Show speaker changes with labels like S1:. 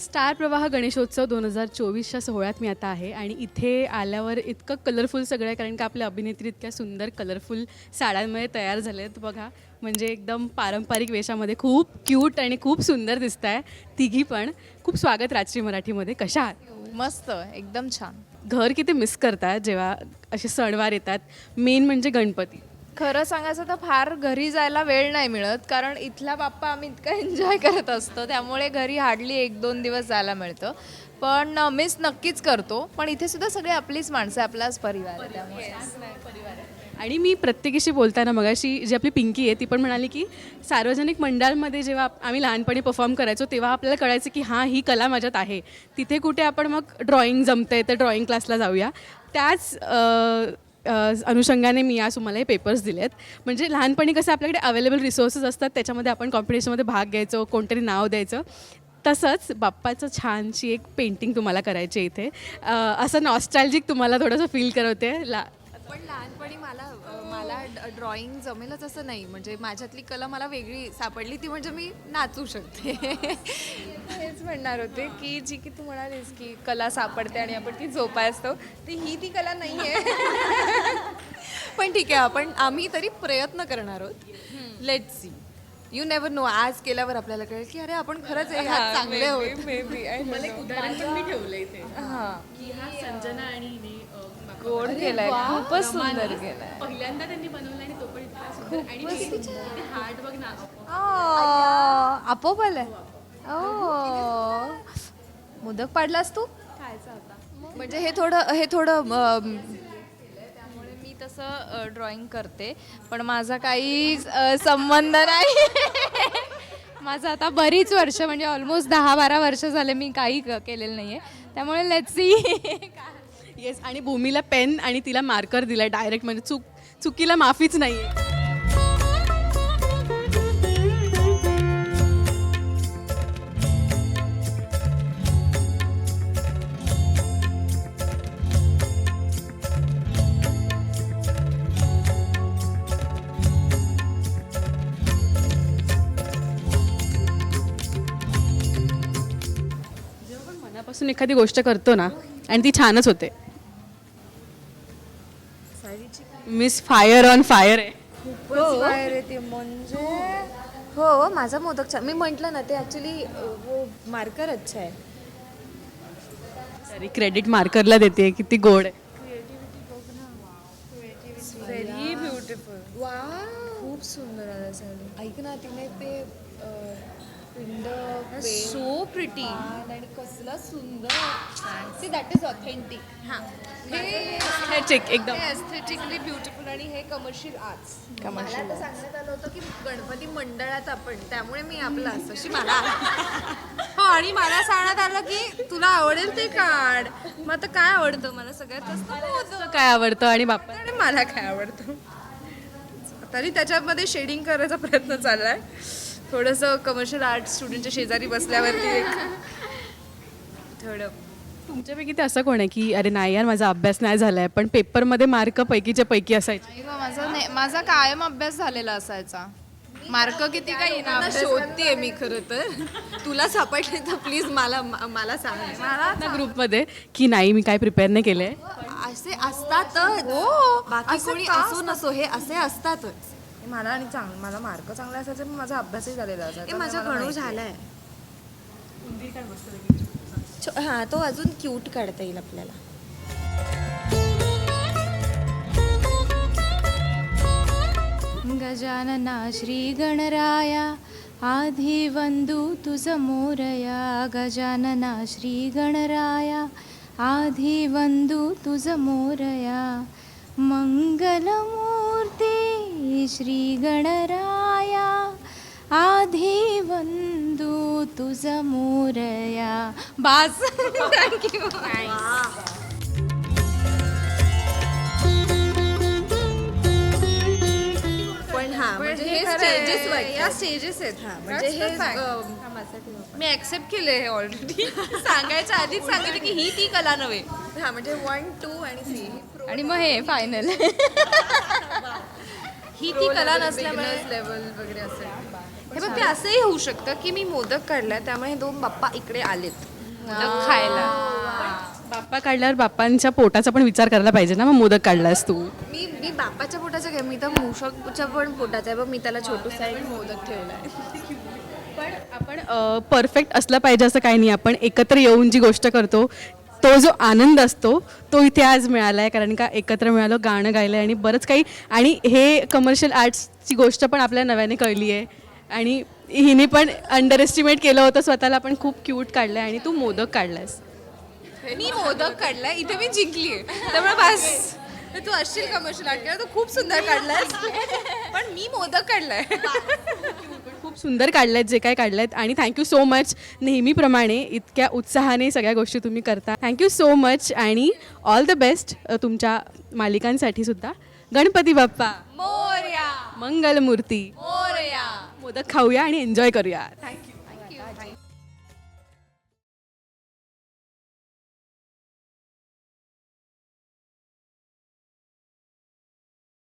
S1: Star प्रवाह गणेशोत्सव दोन हजार चोवीसच्या सोहळ्यात मी आता आहे आणि इथे आल्यावर इतकं कलरफुल सगळं आहे कारण का आपल्या अभिनेत्री इतक्या सुंदर कलरफुल साड्यांमध्ये तयार झाले आहेत बघा. म्हणजे एकदम पारंपरिक वेशामध्ये खूप क्यूट आणि खूप सुंदर दिसत आहे तिघी पण. खूप स्वागत राजश्री मराठीमध्ये. कशा आहात?
S2: मस्त. एकदम छान.
S1: घर किती मिस करतात जेव्हा असे सणवार येतात. मेन म्हणजे गणपती.
S2: खरं सांगायचं तर फार घरी जायला वेळ नाही मिळत कारण इथला बाप्पा आम्ही इतका एन्जॉय करत असतो त्यामुळे घरी हार्डली एक दोन दिवस जायला मिळतं. पण मिस नक्कीच करतो पण इथे सुद्धा सगळे आपलीच माणसं आपलाच परिवार आहे त्यामुळे.
S1: आणि मी प्रत्येकीशी बोलताना मगाशी जी आपली पिंकी आहे ती पण म्हणाली की सार्वजनिक मंडळामध्ये जेव्हा आम्ही लहानपणी परफॉर्म करायचो तेव्हा आपल्याला कळायचं की हां ही कला माझ्यात आहे. तिथे कुठे आपण मग ड्रॉइंग जमतंय तर ड्रॉइंग क्लासला जाऊया. त्याच अ, अनुषंगाने मी आज तुम्हाला हे पेपर्स दिले आहेत म्हणजे लहानपणी कसं आपल्याकडे अवेलेबल रिसोर्सेस असतात त्याच्यामध्ये आपण कॉम्पिटिशनमध्ये भाग घ्यायचो कोणतरी नाव द्यायचं. तसंच बाप्पाचं छानशी एक पेंटिंग तुम्हाला करायची आहे इथे. अ, असं नॉस्टॅल्जिक तुम्हाला थोडंसं फील करवते. ला
S3: पण लहानपणी मला अ, मला ड्रॉइंग जमेलच असं नाही. म्हणजे माझ्यातली कला मला वेगळी सापडली ती म्हणजे मी नाचू शकते.
S2: हेच म्हणणार होते की जी की तू म्हणालीस की कला सापडते आणि आपण ती जोपासतो ती ही ती कला नाही आहे
S3: पण ठीक आहे आपण आम्ही तरी प्रयत्न करणार आहोत. Let see you never know आज केल्यावर आपल्याला कळेल की अरे आपण खरंच हे ह्यात चांगले आहोत.
S2: मे बी
S1: मला एक उदाहरण पण मी ठेवलं इथे
S2: हां
S1: की हा संजना आणि हिने, अ,
S2: गोड केलाय खूपच सुंदर केलाय.
S1: पहिल्यांदा त्यांनी बनवला आणि तो पण इतका सुंदर. आणि किती हार्ड बघ ना
S2: आपोआप. आलाय. ओ. मोदक पाडलास तू?
S3: म्हणजे हे थोडं हे थोडं अम, तसं ड्रॉइंग करते. पण माझा काही संबंध नाही.
S2: माझं आता बरीच वर्ष म्हणजे ऑलमोस्ट दहा बारा वर्ष झाले मी काही क- केलेलं आहे त्यामुळे लेट्स सी
S1: येस आणि भूमीला पेन आणि तिला मार्कर दिला डायरेक्ट म्हणजे चूक चुकीला माफीच नाही आहे मनापासून एखादी गोष्ट करतो ना आणि ती छानच होते. मिस फायर ऑन फायर आहे.
S2: म्हणजे हो माझा मोदक छान मी म्हंटल ना ते ऍक्च्युली मार्कर अच्छा आहे.
S1: तरी क्रेडिट मार्करला देते किती गोड आहे.
S2: व्हेरी ब्युटिफुल वा खूप सुंदर आला
S3: ऐक ना तिने ते अ, पिंड
S2: सो प्रिटी
S3: आणि कसलं सुंदर. सी दॅट इज ऑथेंटिक हां. हे
S1: चेक एकदम.
S3: एस्थेटिकली ब्युटिफुल आणि हे कमर्शियल आर्ट्स मला तर सांगण्यात आलं होतं की गणपती मंडळात आपण त्यामुळे मी आपला अशी मला हो आणि मला सांगण्यात आलं की तुला आवडेल ते काढ मग आता काय आवडतं? मला सगळ्यात.
S1: काय आवडतं आणि बाप्पा?
S3: आणि मला काय आवडतं? तरी त्याच्यामध्ये शेडिंग करायचा प्रयत्न चाललाय. थोडंसं कमर्शियल आर्ट स्टुडंटच्या शेजारी बसल्यावरती एक थोडं.
S1: तुमच्यापैकी ते असं कोण आहे की अरे नाही यार माझा अभ्यास नाही झालाय. पण पेपरमध्ये मार्क पैकीच्या पैकी असायचे.
S2: नाही गं, माझा ने- माझा कायम अभ्यास झालेला असायचा. मार्क किती काही ना
S3: ना शोधतेय मी खरं तर. तुला सापडले तर प्लीज मला मला सांग. मला
S1: ना ग्रुपमध्ये की नाही मी काय प्रिपेअर नाही केलंय?
S3: असे असतातच. हो बाकी कोणी असो नसो हे असे असतातच.
S2: मला आणि चांग मला मार्क चांगला असायचा पण माझा अभ्यासही झालेला
S3: हे
S2: असायचा मला
S3: गणू. झालाय. हा तो अजून क्यूट काढता येईल आपल्याला.
S4: गजानना श्रीगणराया आधिवन्दु तुझ मोरया. गजानना श्रीगणराया आधिवन्दु तुझ मोरया. मङ्गलमूर्ते श्रीगणराया आधिवन्दु तुझ मोरया. बास. थँक्यू
S3: पण हा म्हणजे हे स्टेजेस या स्टेजेस आहेत हा. म्हणजे हे अं, मी ऍक्सेप्ट केले हे ऑलरेडी सांगायच्या आधीच सांगितलं की ही ती कला नव्हे. हा म्हणजे वन टू आणि थ्री
S2: आणि मग हे फायनल
S3: ही ती कला नसल्यामुळे लेवल वगैरे असेल हे बघ ते असंही होऊ शकतं की मी मोदक काढलाय त्यामुळे हे दोन बाप्पा इकडे आलेत. मोदक खायला.
S1: बाप्पा काढल्यावर बाप्पांच्या पोटाचा पण विचार करायला पाहिजे ना मग मोदक काढलास तू.
S3: मी मी बाप्पाच्या पोटाचा काय मी तर मूषकच्या पण पोटाचा आहे बघ मी त्याला छोटूसा एक मोदक ठेवलाय.
S1: पण आपण परफेक्ट असलं पाहिजे असं काही नाही आपण एकत्र येऊन जी गोष्ट करतो तो जो आनंद असतो तो इथे आज मिळाला आहे कारण का एकत्र मिळालो गाणं गायलं आणि बरंच काही. आणि हे कमर्शियल आर्ट्सची गोष्ट पण आपल्या नव्याने कळली आहे आणि हिने पण अंडर एस्टिमेट केलं होतं स्वतःला पण खूप क्यूट काढलं आहे आणि तू मोदक काढलास
S3: मी मोदक काढलाय इथे मी जिंकली त्यामुळे बस. तू असशील कमर्शियल आर्ट केला तू खूप सुंदर काढलायस. पण मी मोदक काढलाय.
S1: खूप सुंदर काढल्यात जे काय काढल्यात आणि थँक्यू सो मच नेहमीप्रमाणे इतक्या उत्साहाने सगळ्या गोष्टी तुम्ही करता. थँक्यू सो मच आणि ऑल द बेस्ट तुमच्या मालिकांसाठी सुद्धा. गणपती बाप्पा.
S2: मोर्या.
S1: मंगलमूर्ती.
S2: मोर्या.
S1: मोदक खाऊया आणि एन्जॉय करूया. थँक्यू